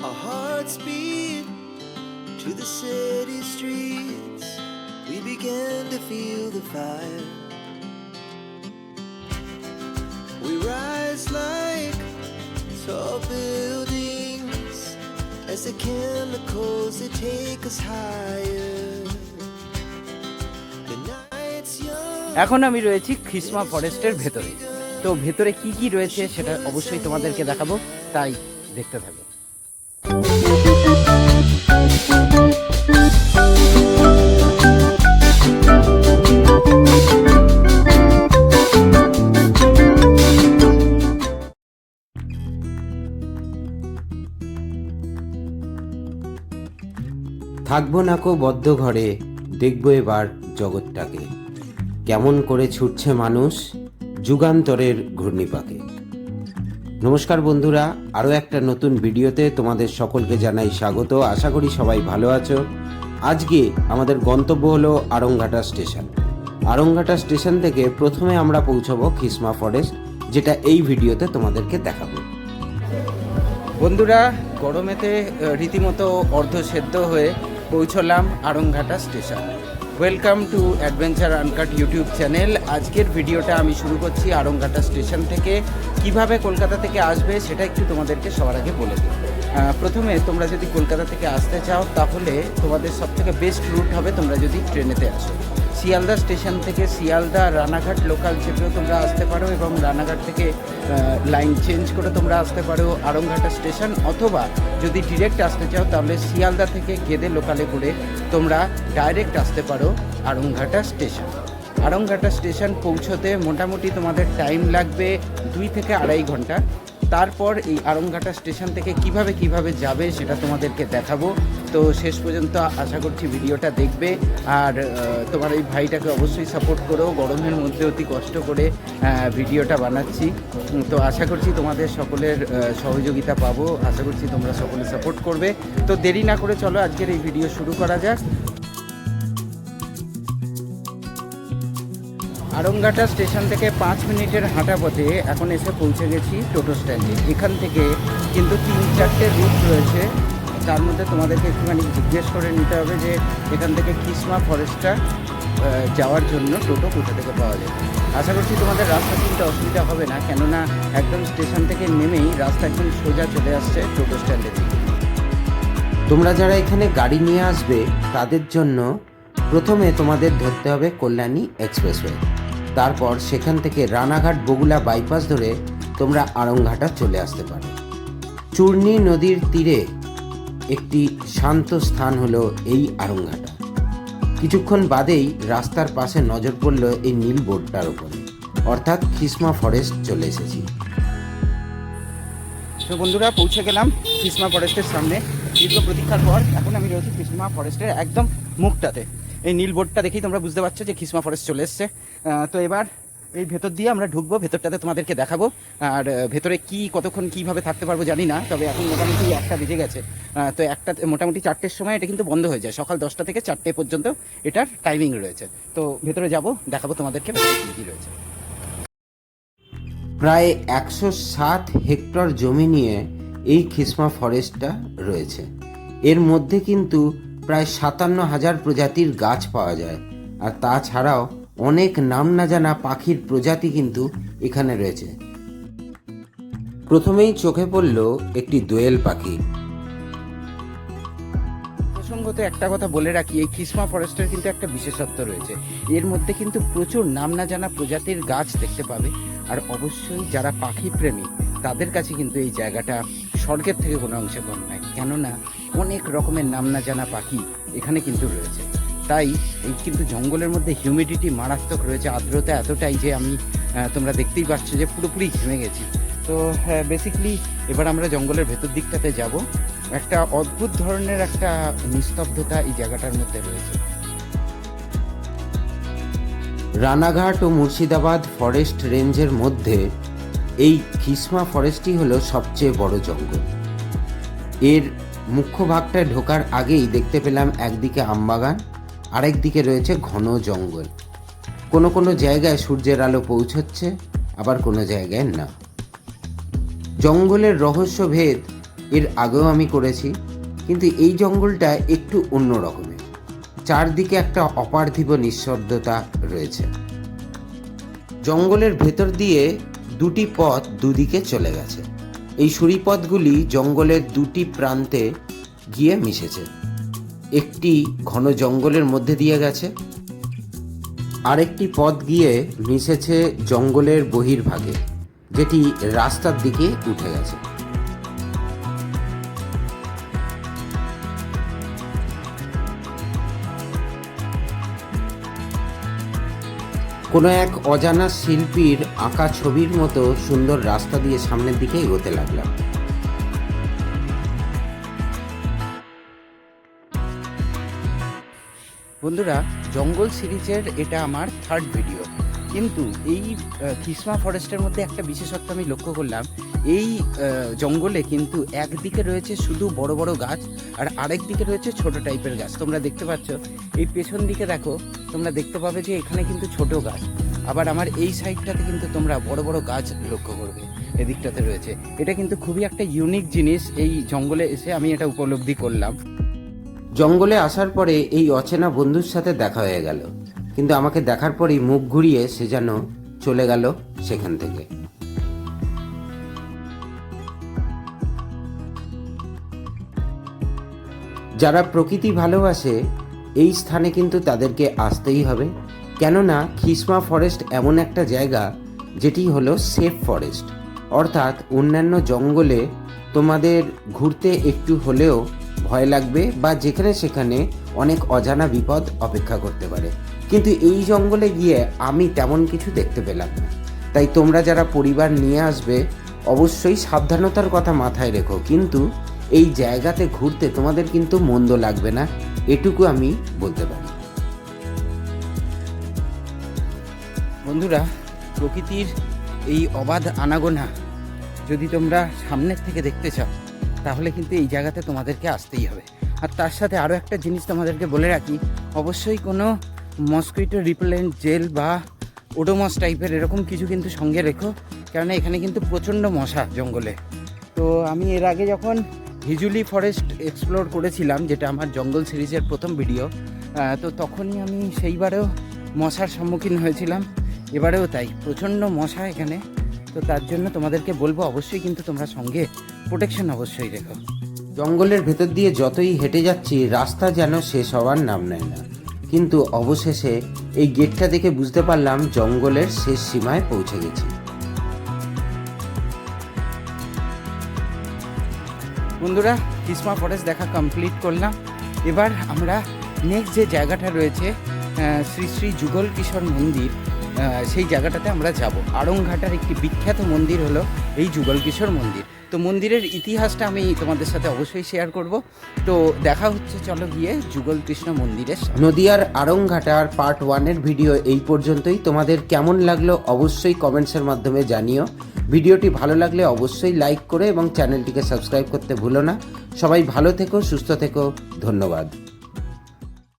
Our hearts beat to the city streets. We began to feel the fire. We rise like tall buildings as the chemicals they take us higher. এখন আমি রয়েছি খ্রিসমা ফরেস্টের ভেতরে তো ভেতরে কি কি রয়েছে সেটা অবশ্যই তোমাদেরকে দেখাবো তাই দেখতে থাকো থাকব নাকো বদ্ধ ঘরে, দেখব এবার জগৎটাকে। কেমন করে ছুটছে মানুষ যুগান্তরের ঘূর্ণিপাকে। নমস্কার বন্ধুরা, আরও একটা নতুন ভিডিওতে তোমাদের সকলকে জানাই স্বাগত। আশা করি সবাই ভালো আছো। আজকে আমাদের গন্তব্য হলো আরংঘাটা স্টেশন। আরংঘাটা স্টেশন থেকে প্রথমে আমরা পৌঁছবো খিসমা ফরেস্ট, যেটা এই ভিডিওতে তোমাদেরকে দেখাবো। বন্ধুরা, গরমেতে রীতিমতো অর্ধ সেদ্ধ হয়ে পৌঁছলাম Arongghata station. Welcome to adventure uncut YouTube channel আজকের ভিডিওটা আমি শুরু করছি আরংঘাটা স্টেশন থেকে। কীভাবে কলকাতা থেকে আসবে সেটা একটু তোমাদেরকে সবার আগে বলে আহ, প্রথমে তোমরা যদি কলকাতা থেকে আসতে চাও, তাহলে তোমাদের সবথেকে বেস্ট রুট হবে তোমরা যদি ট্রেনেতে আসো। শিয়ালদা স্টেশন থেকে শিয়ালদা রানাঘাট লোকাল চেপেও তোমরা আসতে পারো এবং রানাঘাট থেকে লাইন চেঞ্জ করে তোমরা আসতে পারো আরংঘাটা স্টেশন। অথবা যদি ডিরেক্ট আসতে চাও, তাহলে শিয়ালদা থেকে গেদে লোকালে করে তোমরা ডাইরেক্ট আসতে পারো আরংঘাটা স্টেশন। আরংঘাটা স্টেশন পৌঁছতে মোটামুটি তোমাদের টাইম লাগবে দুই থেকে আড়াই ঘণ্টা। তারপর এই আরংঘাটা স্টেশন থেকে কীভাবে কীভাবে যাবে সেটা তোমাদেরকে দেখাবো। তো শেষ পর্যন্ত আশা করছি ভিডিওটা দেখবে। আর তোমার এই ভাইটাকে অবশ্যই সাপোর্ট করো। গরমের মধ্যে অতি কষ্ট করে ভিডিওটা বানাচ্ছি। তো আশা করছি তোমাদের সকলের সহযোগিতা পাবো। আশা করছি তোমরা সকলে সাপোর্ট করবে। তো দেরি না করে চলো আজকের এই ভিডিও শুরু করা যাক। আরংঘাটা স্টেশন থেকে পাঁচ মিনিটের হাঁটা পথে এখন এসে পৌঁছে গেছি টোটো স্ট্যান্ডে। এখান থেকে কিন্তু তিন চারটে রুট রয়েছে। তার মধ্যে তোমাদেরকে একটুখানি জিজ্ঞেস করে নিতে হবে যে এখান থেকে কিসমা ফরেস্টটা যাওয়ার জন্য টোটো কোথা থেকে পাওয়া যায়। আশা করছি তোমাদের রাস্তা চিনতে অসুবিধা হবে না, কেননা একদম স্টেশন থেকে নেমেই রাস্তা একদম সোজা চলে আসছে টোটো স্ট্যান্ডের দিকে। তোমরা যারা এখানে গাড়ি নিয়ে আসবে, তাদের জন্য প্রথমে তোমাদের ধরতে হবে কল্যাণী এক্সপ্রেসওয়ে। তারপর সেখান থেকে রানাঘাট বগুলা বাইপাস ধরে তোমরা আড়ংঘাটা চলে আসতে পারো। চূর্ণী নদীর তীরে একটি শান্ত স্থান হলো এই আড়ংঘাটা। কিছুক্ষণ বাদেই রাস্তার পাশে নজর পড়ল এই নীল বোর্ডটার উপরে। অর্থাৎ খিসমা ফরেস্ট চলে এসেছি। তো বন্ধুরা, পৌঁছে গেলাম কৃষ্ণা ফরেস্টের সামনে। দীর্ঘ প্রতীক্ষার পর এখন আমি রয়েছি কৃষ্ণা ফরেস্টের একদম মুখটাতে। এই নীল বোর্ডটা দেখেই তোমরা বুঝতে পারছ যে কৃষ্ণা ফরেস্ট চলে এসছে। তো এবার এই ভেতর দিয়ে আমরা ঢুকবো, ভেতরটাতে তোমাদেরকে দেখাবো। আর ভেতরে কি, কতক্ষণ কীভাবে থাকতে পারব জানি না, তবে এখন মোটামুটি একটা বেজে গেছে। তো একটা, মোটামুটি চারটের সময় এটা কিন্তু বন্ধ হয়ে যায়, সকাল দশটা থেকে চারটে পর্যন্ত এটার টাইমিং রয়েছে। তো ভেতরে যাব, দেখাবো তোমাদেরকে কী কী রয়েছে। প্রায় একশো সাত হেক্টর জমি নিয়ে এই খিসমা ফরেস্টটা রয়েছে। এর মধ্যে কিন্তু প্রায় সাতান্ন হাজার প্রজাতির গাছ পাওয়া যায়। আর তাছাড়াও অনেক নাম না জানা পাখির প্রজাতি কিন্তু এখানে রয়েছে। প্রথমেই চোখে পড়ল একটি দোয়েল পাখি। প্রসঙ্গত একটা কথা বলে রাখি, এই খিসমা ফরেস্টের কিন্তু একটা বিশেষত্ব রয়েছে। এর মধ্যে কিন্তু প্রচুর নাম না জানা প্রজাতির গাছ দেখতে পাবে, আর অবশ্যই যারা পাখি প্রেমী, তাদের কাছে কিন্তু এই জায়গাটা স্বর্গের থেকে কোনো অংশে কম নয়। কেননা অনেক রকমের নাম না জানা পাখি এখানে কিন্তু রয়েছে। তাই এই কিন্তু জঙ্গলের মধ্যে হিউমিডিটি মারাত্মক রয়েছে, আর্দ্রতা এতটাই যে আমি তোমরা দেখতেই পাচ্ছ যে পুরোপুরি ঘেমে গেছি। তো বেসিকলি এবার আমরা জঙ্গলের ভেতর দিকটাতে যাব। একটা অদ্ভুত ধরনের একটা নিস্তব্ধতা এই জায়গাটার মধ্যে রয়েছে। রানাঘাট ও মুর্শিদাবাদ ফরেস্ট রেঞ্জের মধ্যে এই খিসমা ফরেস্টই হলো সবচেয়ে বড় জঙ্গল। এর মুখ্য ভাগটায় ঢোকার আগেই দেখতে পেলাম একদিকে আমবাগান আরেক দিকে রয়েছে ঘন জঙ্গল। কোনো কোনো জায়গায় সূর্যের আলো পৌঁছচ্ছে, আবার কোনো জায়গায় না। জঙ্গলের রহস্য ভেদ এর আগেও আমি করেছি, কিন্তু এই জঙ্গলটা একটু অন্য রকমের। চারদিকে একটা অপার্থিব নিঃশব্দতা রয়েছে। জঙ্গলের ভেতর দিয়ে দুটি পথ দুদিকে চলে গেছে। এই সুরিপথগুলি জঙ্গলের দুটি প্রান্তে গিয়ে মিশেছে। একটি ঘন জঙ্গলের মধ্যে দিয়ে গেছে। আরেকটি পথ গিয়ে মিশেছে জঙ্গলের বহির্ভাগে, যেটি রাস্তার দিকে উঠে গেছে। কোনো এক অজানা শিল্পীর আঁকা ছবির মতো সুন্দর রাস্তা দিয়ে সামনের দিকে এগোতে লাগলাম। বন্ধুরা, জঙ্গল সিরিজের এটা আমার থার্ড ভিডিও কিন্তু এই কিসমা ফরেস্টের মধ্যে একটা বিশেষত্ব আমি লক্ষ্য করলাম, এই জঙ্গলে কিন্তু একদিকে রয়েছে শুধু বড় বড় গাছ আর আরেক দিকে রয়েছে ছোট টাইপের গাছ। তোমরা দেখতে পাচ্ছ, এই পেছন দিকে দেখো, তোমরা দেখতে পাবে যে এখানে কিন্তু ছোট গাছ। আবার আমার এই সাইডটাতে কিন্তু তোমরা বড় বড় গাছ লক্ষ্য করবে, এদিকটাতে রয়েছে। এটা কিন্তু খুবই একটা ইউনিক জিনিস এই জঙ্গলে এসে আমি এটা উপলব্ধি করলাম। জঙ্গলে আসার পরে এই অচেনা বন্ধুর সাথে দেখা হয়ে গেল। কিন্তু আমাকে দেখার পরেই মুখ ঘুরিয়ে সে যেন চলে গেল সেখান থেকে। যারা প্রকৃতি ভালোবাসে, এই স্থানে কিন্তু তাদেরকে আসতেই হবে। কেননা খিসমা ফরেস্ট এমন একটা জায়গা যেটি হলো সেফ ফরেস্ট। অর্থাৎ অন্যান্য জঙ্গলে তোমাদের ঘুরতে একটু হলেও ভয় লাগবে বা যেখানে সেখানে অনেক অজানা বিপদ অপেক্ষা করতে পারে। কিন্তু এই জঙ্গলে গিয়ে আমি তেমন কিছু দেখতে পেলাম না। তাই তোমরা যারা পরিবার নিয়ে আসবে, অবশ্যই সাবধানতার কথা মাথায় রেখো। কিন্তু এই জায়গাতে ঘুরতে তোমাদের কিন্তু মন্দ লাগবে না, এটুকু আমি বলতে পারি। বন্ধুরা, প্রকৃতির এই অবাধ আনাগোনা যদি তোমরা সামনের থেকে দেখতে চাও তাহলে কিন্তু এই জায়গাতে তোমাদেরকে আসতেই হবে। আর তার সাথে আরও একটা জিনিস তোমাদেরকে বলে রাখি, অবশ্যই কোনো মসকুইটো রিপেলেন্ট জেল বা ওডোমস টাইপের এরকম কিছু কিন্তু সঙ্গে রেখো, কেননা এখানে কিন্তু প্রচণ্ড মশা জঙ্গলে। তো আমি এর আগে যখন হিজুলি ফরেস্ট এক্সপ্লোর করেছিলাম, যেটা আমার জঙ্গল সিরিজের প্রথম ভিডিও তো তখনই আমি সেইবারেও মশার সম্মুখীন হয়েছিলাম। এবারেও তাই, প্রচণ্ড মশা এখানে। তো তার জন্য তোমাদেরকে বলব, অবশ্যই কিন্তু তোমরা সঙ্গে প্রোটেকশন অবশ্যই রেখো। জঙ্গলের ভেতর দিয়ে যতই হেঁটে যাচ্ছি রাস্তা যেন শেষ হওয়ার নাম নেয় না। কিন্তু অবশেষে এই গেটটা দেখে বুঝতে পারলাম জঙ্গলের শেষ সীমায় পৌঁছে গেছি। বন্ধুরা কিসমা ফরেস্ট দেখা কমপ্লিট করলাম। এবার আমরা নেক্সট যে জায়গাটা রয়েছে শ্রী শ্রী যুগল কিশোর মন্দির সেই জায়গাটাতে আমরা যাব। আড়ংঘাটার একটি বিখ্যাত মন্দির হলো এই যুগল কিশোর মন্দির। তো মন্দিরের ইতিহাসটা আমি তোমাদের সাথে অবশ্যই শেয়ার করব। তো দেখা হচ্ছে, চলো গিয়ে যুগল কৃষ্ণ মন্দিরের সামনে। নদিয়ার আরংঘাটার পার্ট ওয়ানের ভিডিও এই পর্যন্তই। তোমাদের কেমন লাগল অবশ্যই কমেন্টসের মাধ্যমে জানিও। ভিডিওটি ভালো লাগলে অবশ্যই লাইক করে এবং চ্যানেলটিকে সাবস্ক্রাইব করতে ভুলো না। সবাই ভালো থেকো, সুস্থ থেকো। ধন্যবাদ।